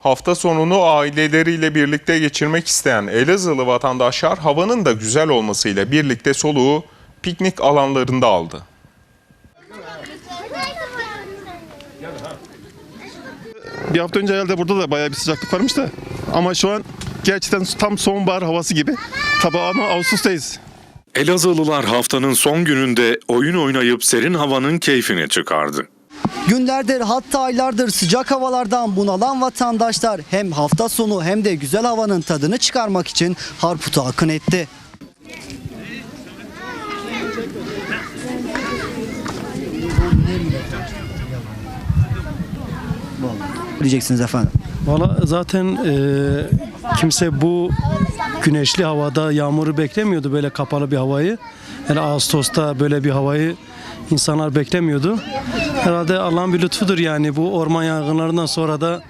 Hafta sonunu aileleriyle birlikte geçirmek isteyen Elazığlı vatandaşlar havanın da güzel olmasıyla birlikte soluğu piknik alanlarında aldı. Bir hafta önce herhalde burada da bayağı bir sıcaklık varmış da. Ama şu an gerçekten tam sonbahar havası gibi. Tabi ama Ağustos'tayız. Elazığlılar haftanın son gününde oyun oynayıp serin havanın keyfini çıkardı. Günlerdir hatta aylardır sıcak havalardan bunalan vatandaşlar hem hafta sonu hem de güzel havanın tadını çıkarmak için Harput'a akın etti. diyeceksiniz efendim. Valla zaten e, kimse bu güneşli havada yağmuru beklemiyordu böyle kapalı bir havayı. Yani Ağustos'ta böyle bir havayı insanlar beklemiyordu. Herhalde Allah'ın bir lütfudur yani bu orman yangınlarından sonra da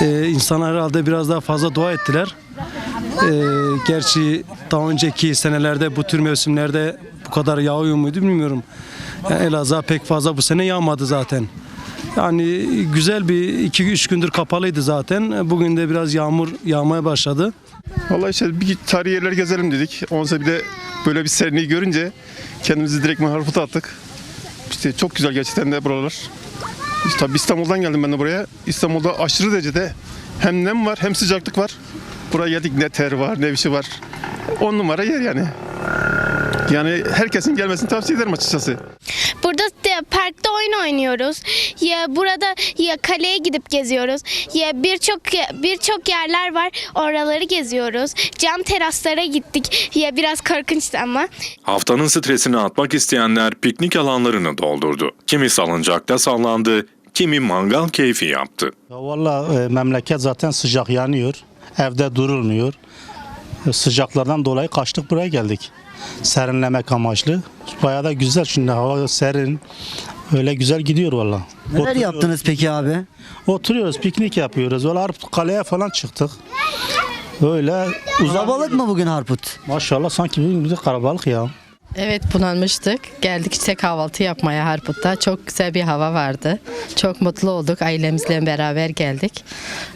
e, insanlar herhalde biraz daha fazla dua ettiler. E, gerçi daha önceki senelerde bu tür mevsimlerde bu kadar yağıyor muydu bilmiyorum. Yani Elazığ pek fazla bu sene yağmadı zaten. Yani güzel bir iki üç gündür kapalıydı zaten. Bugün de biraz yağmur yağmaya başladı. Vallahi işte bir tarihi yerler gezelim dedik. Ondan bir de böyle bir serinliği görünce kendimizi direkt Harput'a attık. İşte çok güzel gerçekten de buralar. İşte tabii İstanbul'dan geldim ben de buraya. İstanbul'da aşırı derecede hem nem var hem sıcaklık var. Buraya geldik ne ter var ne bir şey var. On numara yer yani. Yani herkesin gelmesini tavsiye ederim açıkçası. Parkta oyun oynuyoruz. Ya burada ya kaleye gidip geziyoruz. Ya birçok birçok yerler var. Oraları geziyoruz. Cam teraslara gittik. Ya biraz korkunçtu ama. Haftanın stresini atmak isteyenler piknik alanlarını doldurdu. Kimi salıncakta sallandı, kimi mangal keyfi yaptı. Ya Valla e, memleket zaten sıcak yanıyor. Evde durulmuyor. Sıcaklardan dolayı kaçtık buraya geldik. Serinlemek amaçlı. Bayağı da güzel şimdi hava serin. Öyle güzel gidiyor valla. Neler Oturuyoruz- yaptınız peki abi? Oturuyoruz, piknik yapıyoruz. Valla Harput kaleye falan çıktık. Öyle. Kalabalık mı bugün Harput? Maşallah sanki bir bir karabalık ya. Evet bunalmıştık. Geldik işte kahvaltı yapmaya Harput'ta. Çok güzel bir hava vardı. Çok mutlu olduk. Ailemizle beraber geldik.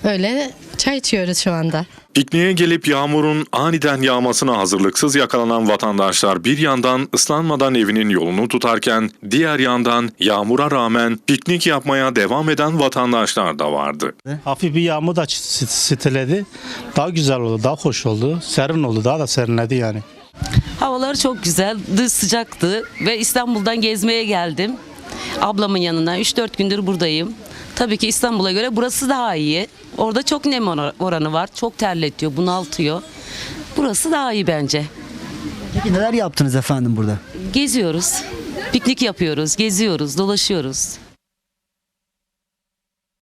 Öyle çay içiyoruz şu anda. Pikniğe gelip yağmurun aniden yağmasına hazırlıksız yakalanan vatandaşlar bir yandan ıslanmadan evinin yolunu tutarken diğer yandan yağmura rağmen piknik yapmaya devam eden vatandaşlar da vardı. Hafif bir yağmur da stiledi. Daha güzel oldu, daha hoş oldu. Serin oldu, daha da serinledi yani. Havalar çok güzeldi, sıcaktı ve İstanbul'dan gezmeye geldim. Ablamın yanına 3-4 gündür buradayım. Tabii ki İstanbul'a göre burası daha iyi. Orada çok nem or- oranı var. Çok terletiyor, bunaltıyor. Burası daha iyi bence. Peki neler yaptınız efendim burada? Geziyoruz. Piknik yapıyoruz, geziyoruz, dolaşıyoruz.